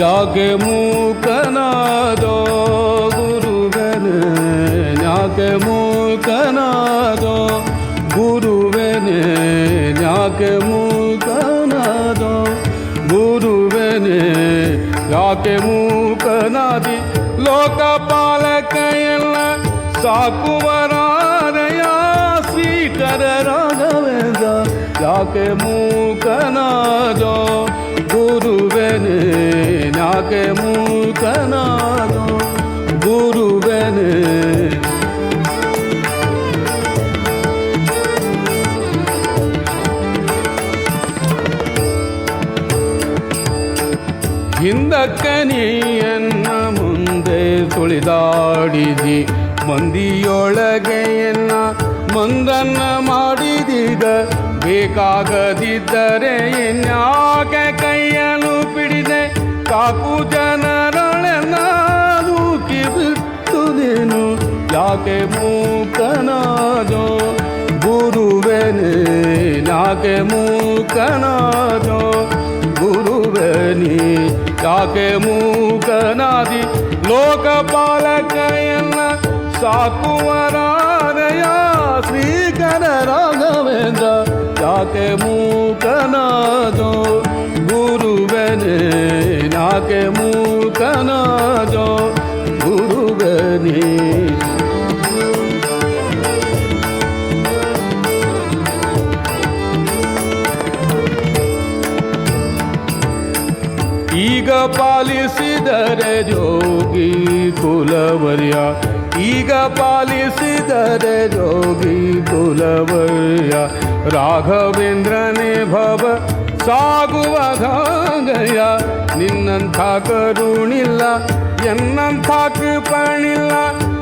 ಯಾಕೆ ಮೂಕನಾದೋ ಮೂಕನಾದೋ ಗುರುವನೆ ಯಾಕೆ ಮೂಕನಾದೋ ಗುರುವನೆ ಯಾಕೆ ಮೂಕನಾದಿ ಲೋಕಪಾಲಕ ಎಲ್ಲ ಸಾಕುವರಾರಯ ಶ್ರೀಕರ ರಾಘವೇಂದ್ರ ಯಾಕೆ ಮೂಕನಾದೋ ಗುರುವೆನೆ ಯಾಕೆ ಮೂಕನಾದೋ ಹಿಂದಕ್ಕೆ ನೀಯನ್ನ ಮುಂದೆ ತುಳಿದಾಡಿದಿ ಮಂದಿಯೊಳಗೆ ಎನ್ನ ಮಂದನ್ನ ಮಾಡಿದಿದ. ಬೇಕಾಗದಿದ್ದರೆ ಎನ್ಯಾಕೆ ಕೈಯನ್ನು ಪಿಡಿದೆ? ಕಾಕು ಜನರೊಳೆನ್ನ ನೂಕಿ ಬಿಟ್ಟುದೇನು? ಯಾಕೆ ಮೂಕನಾದೋ? ಗುರುವೆನೆ, ಯಾಕೆ ಮೂಕನಾದೋ? ಗುರುವನಿ ಯಾಕೆ ಮೂಕನಾದಿ ಲೋಕಪಾಲಕ ಎಲ್ಲ ಸಾಕುವರಾರಯ ಶ್ರೀಕರ ರಾಘವೇಂದ್ರ ಯಾಕೆ ಮೂಕನಾದೋ ಗುರುವನೆ ಯಾಕೆ ಮೂಕನಾದೋ ಗುರುವನಿ ಪಾಲಿಸಿದರೆ ಜೋಗಿ ಕುಲವರ್ಯ. ಈಗ ಪಾಲಿಸಿದರೆ ಜೋಗಿ ಕುಲವರ್ಯ. ರಾಘವೇಂದ್ರನೇ ಭವ ಸಾಗುವ ಗಂಗಯ್ಯ. ನಿನ್ನಂಥ ಕರುಣಿಲ್ಲ, ಎನ್ನಂಥ ಕೃಪಣಿಲ್ಲ,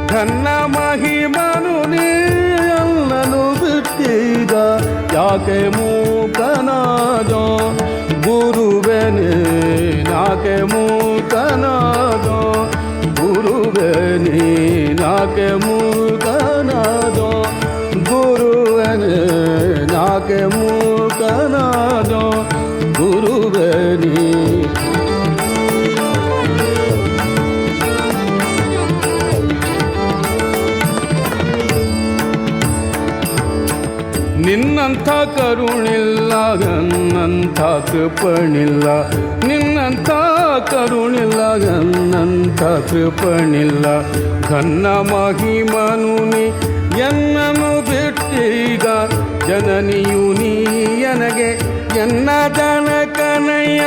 ಘನ್ನ ಮಹಿಮನು ನೀನು ಬಿಟ್ಟಿದ. ಯಾಕೆ ಮೂಕನಾದೋ ಗುರುವೆನೆ? ನಾಕೆ ಮೂಕನಾದೋ ಗುರುವೆನೆ ನಾಕೆ ಮೂಕನಾದೋ ಗುರುವೆನೆ ನಾಕೆ ಮೂಕನಾದೋ ಗುರುವೆನೆ ನಿನ್ನಂಥ ಕರುಣಿಲ್ಲ ನನ್ನಂಥ ಕೃಪಣಿಲ್ಲ ನಿನ್ನಂಥ ಕರುಣಿಲ್ಲ ನನ್ನಂಥ ಕೃಪಣಿಲ್ಲ ಘನ್ನ ಮಹಿಮನು ನೀ, ಎನ್ನನು ಬಿಟ್ಟೀಗ. ಜನನಿಯು ನೀ ನನಗೆ ಎನ್ನ ಜನಕನಯ್ಯ,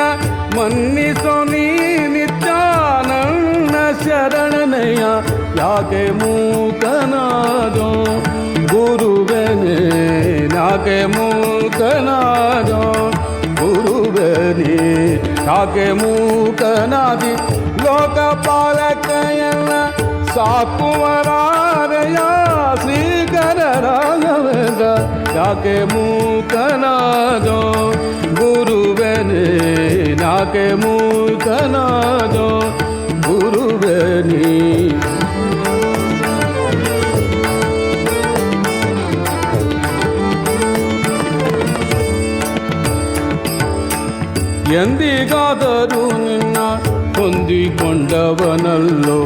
ಮನ್ನಿಸೋ ನೀ ನಿತ್ಯಾನನ್ನ ಶರಣನಯ್ಯ. ಯಾಕೆ ಮೂಕನಾದೋ ಗುರುವೆನೆ, ಯಾಕೆ ಮೂಕನಾದೋ ನಾಕೆ ಮೂಕನಾದಿ ಲೋಕಪಾಲಕ ಎಲ್ಲ ಸಾಕುವರಾರಯ ಶ್ರೀಕರ ರಾಘವೇಂದ್ರ ಯಾಕೆ ಮೂಕನಾದೋ ಗುರುವೆನೆ ನಾಕೆ ಮೂಕನಾದೋ ಎಂದಿಗಾದರೂ ನಿನ್ನ ಹೊಂದಿಕೊಂಡವನಲ್ಲೋ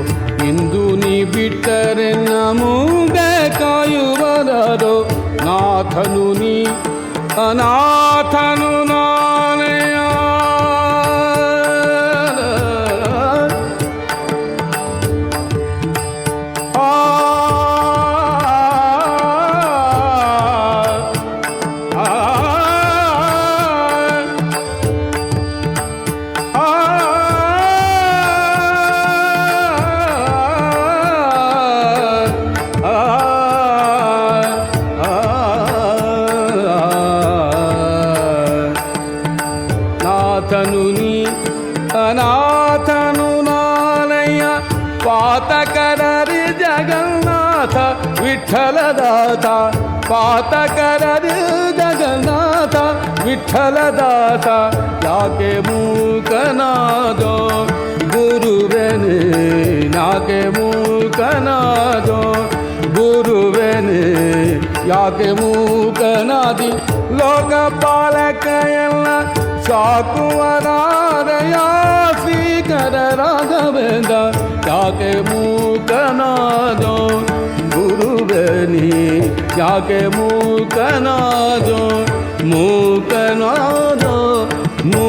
ಇಂದು ನೀ ಬಿಟ್ಟರೆ ನಮೂಗೆ ಕಾಯುವರರೋ ನಾಥನು ನೀ ಅನಾಥನು ನಾನೆಯ ಪಾತಕರರಿ ಜಗನ್ನಾಥ ವಿಠಲದಾತ. ಪಾತಕರರಿ ಜಗನ್ನಾಥ ವಿಠಲದಾತ. ಯಾಕೆ ಮೂಕನಾದೋ? ಗುರುವೆನೆ ಯಾಕೆ ಮೂಕನಾದೋ? ಗುರುವೆನೆ ಯಾಕೆ ಮೂಕನಾದಿ ಲೋಕಪಾಲಕ ಎಲ್ಲ ಸಾಕುವರಾರಯ ಶ್ರೀಕರ ರಾಘವೇಂದ್ರ ಯಾಕೆ ಮೂಕನಾದೋ ಗುರುವನಿ ಯಾಕೆ ಮೂಕನಾದೋ ಮೂಕನಾದೋ ಮೂ